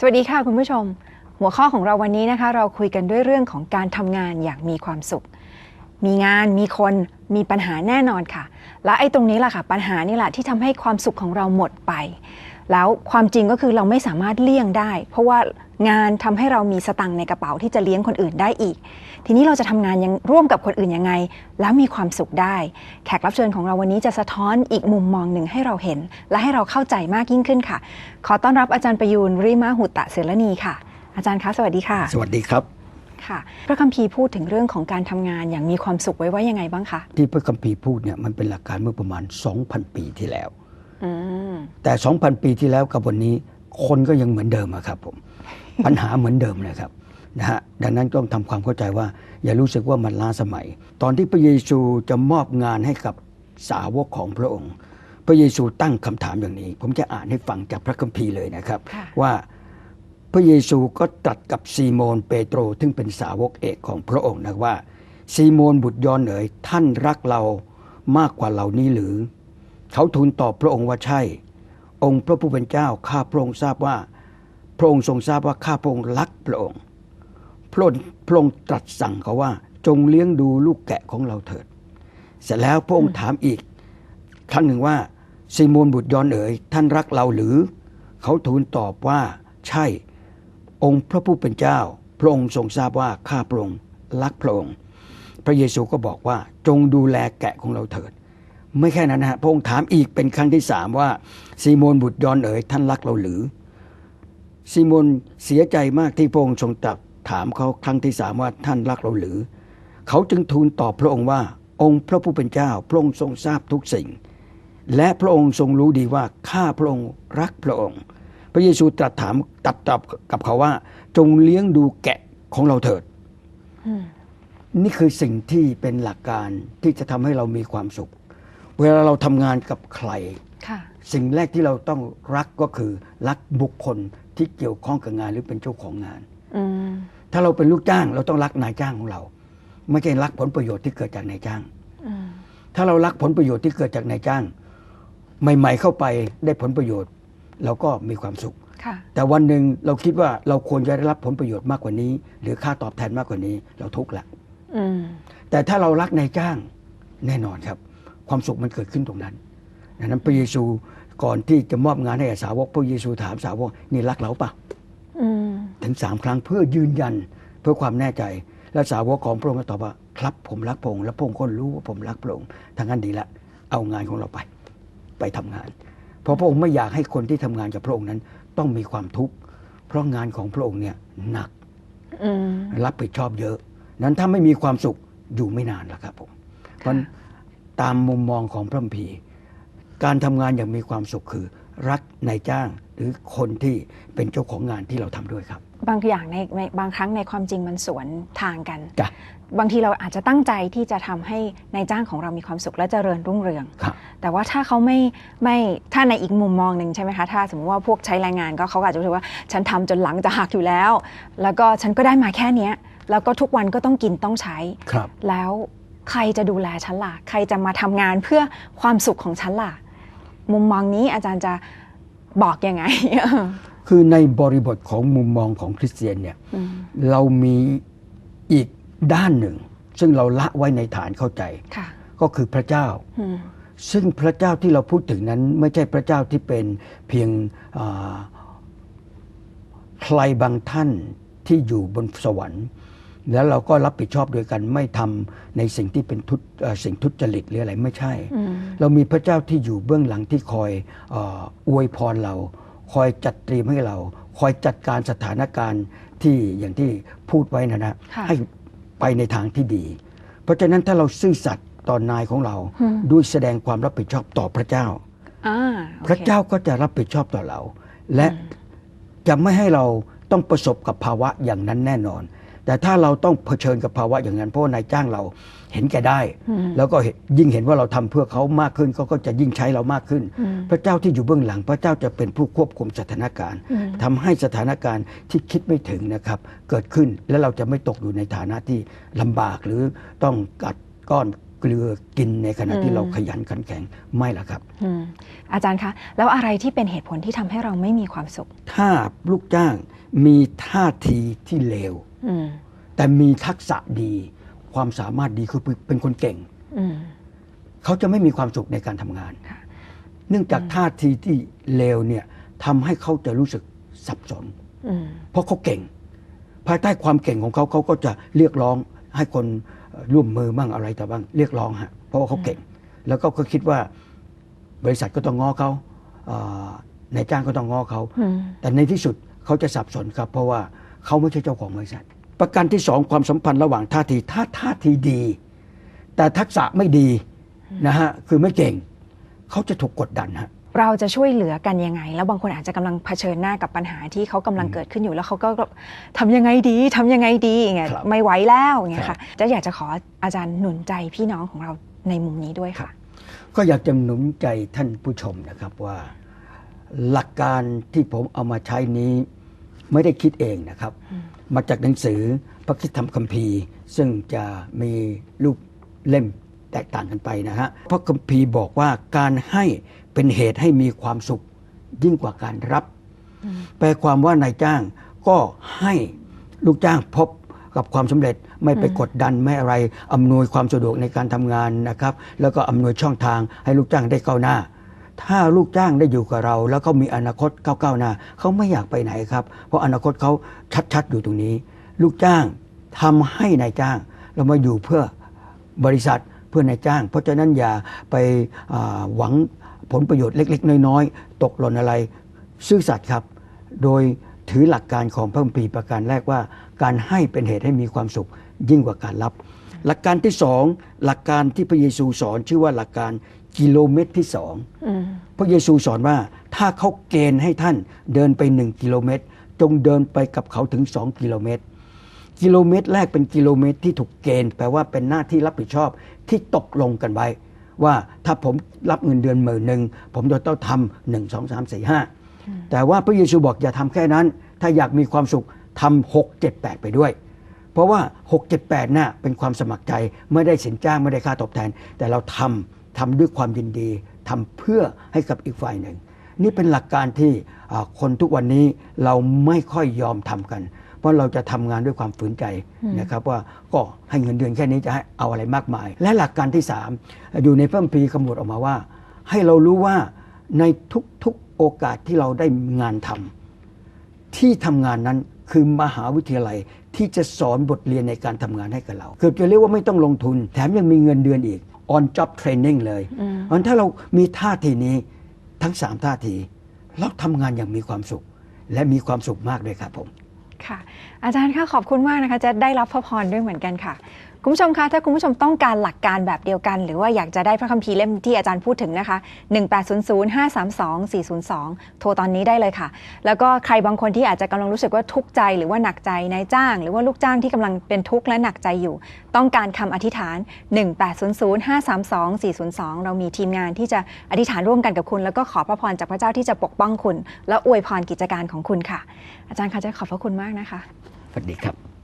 สวัสดีค่ะคุณผู้ชม หัวข้อของเราวันนี้นะคะ เราคุยกันด้วยเรื่องของการทำงานอย่างมีความสุข มีงานมีคนมีปัญหาแน่นอนค่ะ และไอ้ตรงนี้แหละค่ะ ปัญหานี่แหละที่ทำให้ความสุขของเราหมดไป แล้วความจริงก็คือเราไม่สามารถเลี่ยงได้ เพราะว่างานทำให้เรามีสตังค์ในกระเป๋าที่จะเลี้ยงคนอื่นได้อีก ทีนี้เราจะทำงานยังร่วมกับคนอื่นยังไง แล้วมีความสุขได้ แขกรับเชิญของเราวันนี้จะสะท้อนอีกมุมมองหนึ่งให้เราเห็น และให้เราเข้าใจมากยิ่งขึ้นค่ะ ขอต้อนรับอาจารย์ประยูนริมาหุตตะเสรณีค่ะ อาจารย์คะสวัสดีค่ะ สวัสดีครับค่ะพระคัมภีร์พูดถึงเรื่องของการทำงานอย่างมีความสุขไว้ว่ายังไงบ้างคะที่พระคัมภีร์พูดเนี่ยมันเป็นหลักการเมื่อประมาณ 2,000 ปีที่แล้วอืม แต่ 2,000 ปีที่แล้วกับวันนี้คนก็ยังเหมือนเดิมอะครับผม ปัญหาเหมือนเดิมนะครับนะฮะดังนั้นต้องทำความเข้าใจว่า อย่ารู้สึกว่ามันล้าสมัย ตอนที่พระเยซูจะมอบงานให้กับสาวกของพระองค์ พระเยซูตั้งคำถามอย่างนี้ ผมจะอ่านให้ฟังจากพระคัมภีร์เลยนะครับค่ะว่าพระเยซูก็ตรัสกับซีโมนเปโตรซึ่งเป็นสาวกเอกของพระองค์นะว่าซีโมนบุตรยอนเอ๋ยท่านรักเรามากกว่าเหล่านี้หรือ เขาทูลตอบพระองค์ว่าใช่ องค์พระผู้เป็นเจ้าข้าพระองค์ทราบว่า พระองค์ทรงทราบว่าข้าพระองค์รักพระองค์พระองค์พระองค์ตรัสสั่งเขาว่าจงเลี้ยงดูลูกแกะของเราเถิด เสร็จแล้วพระองค์ถามอีก ครั้งหนึ่งว่าซีโมนบุตรยอนเอ๋ยท่านรักเราหรือ เขาทูลตอบว่าใช่ องค์พระผู้เป็นเจ้า พระองค์ทรงทราบว่าข้าพระองค์รักพระองค์ พระเยซูก็บอกว่าจงดูแลแกะของเราเถิด ไม่แค่นั้นนะฮะพระองค์ถามอีกเป็นครั้งที่สามว่าซีโมนบุตรยอนเอ๋ยท่านรักเราหรือซีโมนเสียใจมากที่พระองค์ทรงตรัสถามเขาครั้งที่สามว่าท่านรักเราหรือ เขาจึงทูลตอบพระองค์ว่า องค์พระผู้เป็นเจ้า พระองค์ทรงทราบทุกสิ่ง และพระองค์ทรงรู้ดีว่าข้าพระองค์รักพระองค์ พระเยซูตรัสถามตัดตอบกับเขาว่า จงเลี้ยงดูแกะของเราเถิดอืมนี่คือสิ่งที่เป็นหลักการที่จะทำให้เรามีความสุข เวลาเราทำงานกับใคร ค่ะสิ่งแรกที่เราต้องรักก็คือรักบุคคลที่เกี่ยวข้องกับงานหรือเป็นเจ้าของงาน อืมถ้าเราเป็นลูกจ้าง เราต้องรักนายจ้างของเรา ไม่ใช่รักผลประโยชน์ที่เกิดจากนายจ้าง อืมถ้าเรารักผลประโยชน์ที่เกิดจากนายจ้าง ใหม่ ๆ เข้าไปได้ผลประโยชน์ เราก็มีความสุข ค่ะ แต่วันหนึ่งเราคิดว่าเราควรจะได้รับผลประโยชน์มากกว่านี้ หรือค่าตอบแทนมากกว่านี้ เราทุกข์ละ อืมแต่ถ้าเรารักนายจ้างแน่นอนครับ ความสุขมันเกิดขึ้นตรงนั้นดังนั้นพระเยซูก่อนที่จะมอบงานให้กับสาวกพระเยซูถามสาวกนี่รักเราปะอืมถึงสามครั้งเพื่อยืนยันเพื่อความแน่ใจ และสาวกของพระองค์ก็ตอบว่า ครับผมรักพระองค์และพระองค์ก็รู้ว่าผมรักพระองค์ทางนั้นดีละ เอางานของเราไป ไปทำงาน เพราะพระองค์ไม่อยากให้คนที่ทำงานกับพระองค์นั้น ต้องมีความทุกข์เพราะงานของพระองค์เนี่ยหนักอืมรับผิดชอบเยอะ นั้นถ้าไม่มีความสุขอยู่ไม่นานแล้วครับผมเพราะฉะนั้น ตามมุมมองของพระคัมภีร์การทำงานอย่างมีความสุขคือ รักนายจ้างหรือคนที่เป็นเจ้าของงานที่เราทำด้วยครับ บางอย่างในในบางครั้งในความจริงมันสวนทางกันจ้ะบางทีเราอาจจะตั้งใจที่จะทำให้นายจ้างของเรามีความสุขและเจริญรุ่งเรืองครับแต่ว่าถ้าเขาไม่ไม่ถ้าในอีกมุมมองหนึ่งใช่ไหมคะ ถ้าสมมติว่าพวกใช้แรงงานก็เขาอาจจะรู้สึกว่าฉันทำจนหลังจะหักอยู่แล้ว แล้วก็ฉันก็ได้มาแค่เนี้ยแล้วก็ทุกวันก็ต้องกินต้องใช้ครับแล้ว ใครจะดูแลฉันล่ะ ใครจะมาทำงานเพื่อความสุขของฉันล่ะ มุมมองนี้อาจารย์จะบอกยังไง คือในบริบทของมุมมองของคริสเตียนเนี่ยอืมเรามีอีกด้านหนึ่ง ซึ่งเราละไว้ในฐานเข้าใจค่ะก็คือพระเจ้าอืมซึ่งพระเจ้าที่เราพูดถึงนั้น ไม่ใช่พระเจ้าที่เป็นเพียงอ่าใครบางท่านที่อยู่บนสวรรค์ แล้วเราก็รับผิดชอบโดยกันไม่ทำในสิ่งที่เป็นทุจเอ่อสิ่งทุจริตหรืออะไรไม่ใช่อืมเรามีพระเจ้าที่อยู่เบื้องหลังที่คอยเอ่ออวยพรเรา คอยจัดเตรียมให้เรา คอยจัดการสถานการณ์ที่อย่างที่พูดไว้นะนะค่ะให้ไปในทางที่ดี เพราะฉะนั้นถ้าเราซื่อสัตย์ต่อนายของเราอืมด้วยแสดงความรับผิดชอบต่อพระเจ้าอ่าโอคพระเจ้าก็จะรับผิดชอบต่อเรา และจะไม่ให้เราต้องประสบกับภาวะอย่างนั้นแน่นอน แต่ถ้าเราต้องเผชิญกับภาวะอย่างนั้นเพราะว่านายจ้างเราเห็นแก่ได้อืมแล้วก็เห็นยิ่งเห็นว่าเราทำเพื่อเขามากขึ้นเขาก็จะยิ่งใช้เรามากขึ้นอืมพระเจ้าที่อยู่เบื้องหลัง พระเจ้าจะเป็นผู้ควบคุมสถานการณ์อืมทำให้สถานการณ์ที่คิดไม่ถึงนะครับเกิดขึ้นและเราจะไม่ตกอยู่ในฐานะที่ลำบากหรือต้องกัดก้อนเกลือกินในขณะอืที่มเราขยันขันแข็งไม่ละครับอืมอาจารย์คะแล้วอะไรที่เป็นเหตุผลที่ทำให้เราไม่มีความสุข ถ้าลูกจ้างมีท่าทีที่เลวอืม แต่มีทักษะดี ความสามารถดีคือเป็นคนเก่งอืมเขาจะไม่มีความสุขในการทำงานค่ะเนื่องจากท่าทีที่เลวเนี่ยทำให้เขาจะรู้สึกสับสนอืมเพราะเขาเก่ง ภายใต้ความเก่งของเขาเขาก็จะเรียกร้องให้คนเอ่อร่วมมือบ้างอะไรแต่บ้างเรียกร้องฮะเพราะว่าเขาเก่ง แล้วก็ก็คิดว่าบริษัทก็ต้องง้อเขาเอ่อนายจ้างก็ต้องง้อเขาอืมแต่ในที่สุดเขาจะสับสนครับ เพราะว่า เขาไม่ใช่เจ้าของบริษัท ประการที่สองความสัมพันธ์ระหว่างท่าทีถ้าท่าทีดี แต่ทักษะไม่ดีนะฮะคือไม่เก่งเขาจะถูกกดดันฮะเราจะช่วยเหลือกันยังไง แล้วบางคนอาจจะกำลังเผชิญหน้ากับปัญหาที่เขากำลังเกิดขึ้นอยู่แล้วเขาก็ทำยังไงดีทำยังไงดีอย่างเงี้ยครับไม่ไหวแล้วอย่างเงี้ยครัค่ะบจะอยากจะขออาจารย์หนุนใจพี่น้องของเราในมุมนี้ด้วยค่ะ ก็อยากจะหนุนใจท่านผู้ชมนะครับว่า หลักการที่ผมเอามาใช้นี้ ไม่ได้คิดเองนะครับ มาจากหนังสือพระคิดธรรมคัมภีร์ ซึ่งจะมีรูปเล่มแตกต่างกันไปนะฮะพระคัมภีร์บอกว่าการให้เป็นเหตุให้มีความสุขยิ่งกว่าการรับ แปลความว่านายจ้างก็ให้ลูกจ้างพบกับความสำเร็จไม่ไปกดดันไม่อะไรอำนวยความสะดวกในการทำงานนะครับ แล้วก็อำนวยช่องทางให้ลูกจ้างได้ก้าวหน้า ถ้าลูกจ้างได้อยู่กับเรา แล้วเขามีอนาคตก้าวก้าหน้าเขาไม่อยากไปไหนครับ เพราะอนาคตเขาชัดๆอยู่ตรงนี้ ลูกจ้างทำให้นายจ้าง เรามาอยู่เพื่อบริษัทเพื่อนายจ้าง เพราะฉะนั้นอย่าไปหวังผลประโยชน์เล็ก ๆ น้อยๆ ตกหล่นอะไร ซื่อสัตย์ครับ โดยถือหลักการของพระคัมภีร์ประการแรกว่า การให้เป็นเหตุให้มีความสุขยิ่งกว่าการรับ หลักการที่สองหลักการที่พระเยซูสอนชื่อว่าหลักการกิโลเมตรที่สองอพระเยซูสอนว่าถ้าเขาเกณฑ์ให้ท่านเดินไปหนึ่งกิโลเมตร จงเดินไปกับเขาถึงสองกิโลเมตร กิโลเมตรแรกเป็นกิโลเมตรที่ถูกเกณฑ์แปลว่าเป็นหน้าที่รับผิดชอบที่ตกลงกันไว้ ว่าถ้าผมรับเงินเดือนหมื่นหนึ่งผมจะต้องทำหนึ่งสองสามสี่ห้าแต่ว่าพระเยซูบอกอย่าทำแค่นั้น ถ้าอยากมีความสุขทำหกเจ็ดแปดไปด้วย เพราะว่า 6 7 8น่ะเป็นความสมัครใจไม่ได้สินจ้างไม่ได้ค่าตอบแทน แต่เราทำทำด้วยความยินดีทำเพื่อให้กับอีกฝ่ายหนึ่ง นี่เป็นหลักการที่อ่าคนทุกวันนี้เราไม่ค่อยยอมทำกัน เพราะเราจะทำงานด้วยความฝืนใจนะครับว่าก็ให้เงินเดือนแค่นี้จะให้เอาอะไรมากมาย และหลักการที่ 3 อยู่ในพระคัมภีร์กำหนดออกมาว่า ให้เรารู้ว่าในทุกๆโอกาสที่เราได้งานทำที่ทำงานนั้น คือมหาวิทยาลัยที่จะสอนบทเรียนในการทำงานให้กับเรา เกือบจะเรียกว่าไม่ต้องลงทุน แถมยังมีเงินเดือนอีก on job training เลยเพราะฉะนั้นถ้าเรามีท่าทีนี้ทั้ง 3 ท่าที เราทำงานอย่างมีความสุข และมีความสุขมากเลยครับผม ค่ะ อาจารย์คะขอบคุณมากนะคะ จะได้รับพระพรด้วยเหมือนกันค่ะ คุณผู้ชมคะถ้าคุณผู้ชมต้องการหลักการแบบเดียวกัน หรือว่าอยากจะได้พระคัมภีร์เล่มที่อาจารย์พูดถึงนะคะ 1800-532-402 โทรตอนนี้ได้เลยค่ะ แล้วก็ใครบางคนที่อาจจะกำลังรู้สึกว่าทุกข์ใจหรือว่าหนักใจนายจ้าง หรือว่าลูกจ้างที่กำลังเป็นทุกข์และหนักใจอยู่ ต้องการคำอธิษฐาน 1800-532-402 เรามีทีมงานที่จะอธิษฐานร่วมกันกับคุณ แล้วก็ขอพระพรจากพระเจ้าที่จะปกป้องคุณ และอวยพรกิจการของคุณค่ะ อาจารย์คะจะขอบพระคุณมากนะคะสวัสดีครับ